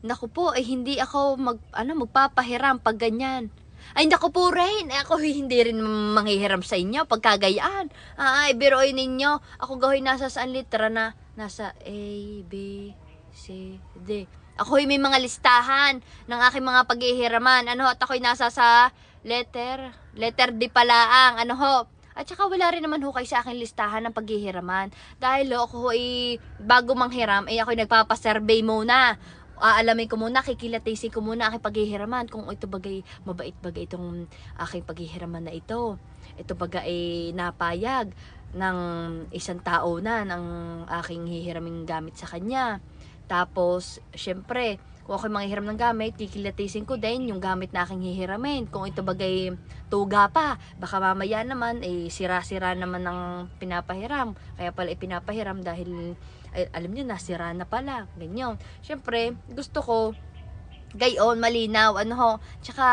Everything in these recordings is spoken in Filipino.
Naku po, eh hindi ako mag, ano, magpapahiram pag ganyan. Ay, naku po rin. Eh, ako hindi rin manghihiram sa inyo pagkagayaan. Ay, biroin ninyo. Ako gawin nasa saan litra na? Nasa A, B, C, D. Ako may mga listahan ng aking mga paghihiraman. Ano, at ako'y nasa sa letter, letter D pala ang, ano ho. At saka wala rin naman ho kayo sa aking listahan ng paghihiraman. Dahil ho, ako ho ay bago manghiram, ay ako'y nagpapasurvey muna aalamin ko muna, kikilatisin ko muna aking paghihiraman kung ito bagay, mabait bagay itong aking paghihiraman na ito. Ito bagay ay napayag ng isang tao na ng aking hihiraming gamit sa kanya. Tapos, syempre, kung ako'y manghihiram ng gamit, kikilatisin ko din yung gamit na aking hihiramin. Kung ito bagay tuga pa, baka mamaya naman, eh, sira-sira naman ng pinapahiram. Kaya pala ipinapahiram dahil, ay, alam niyo, nasira na pala. Ganyan. Syempre, gusto ko, gayon, malinaw, ano ho. Tsaka,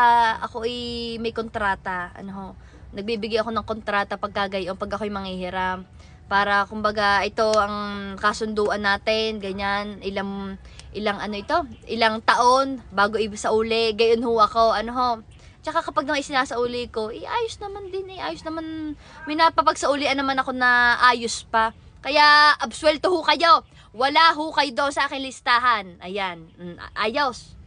ako ay may kontrata, ano ho. Nagbibigay ako ng kontrata pagka gayon, pag ako'y manghihiram para kumbaga ito ang kasunduan natin ganyan ilang ilang ano ito ilang taon bago sa uli gayon ho ako ano ho Tsaka kapag nang isinasauli ko, eh, ayos naman din eh. Ayos naman. May napapagsaulian naman ako na ayos pa. Kaya, absuelto ho kayo. Wala ho kayo doon sa aking listahan. Ayan. Mm, ayos.